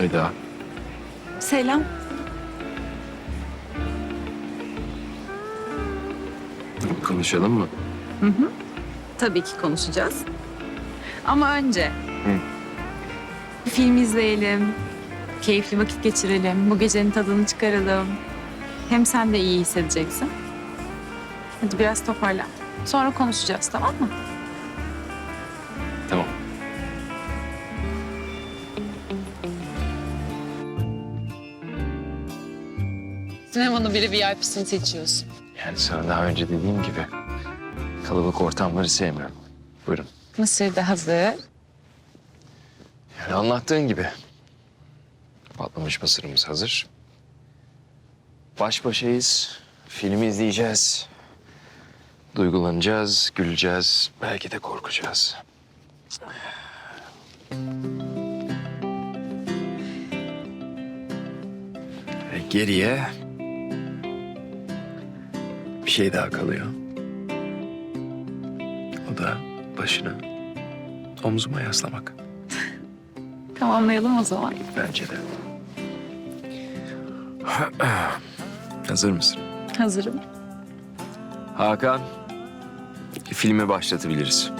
Hayda. Selam. Konuşalım mı? Tabii ki konuşacağız. Ama önce bir film izleyelim. Keyifli vakit geçirelim. Bu gecenin tadını çıkaralım. Hem sen de iyi hissedeceksin. Hadi biraz toparlan. Sonra konuşacağız tamam mı? Sinemanın biri VIP'sini seçiyorsun. Yani sana daha önce dediğim gibi kalabalık ortamları sevmiyorum. Buyurun. Mısır da hazır. Yani anlattığın gibi. Patlamış mısırımız hazır. Baş başayız. Film izleyeceğiz. Duygulanacağız, güleceğiz, belki de korkacağız. Ve geriye bir şey daha kalıyor. O da başını omzuma yaslamak. Tamamlayalım o zaman. Bence de. Hazır mısın? Hazırım. Hakan, filmi başlatabiliriz.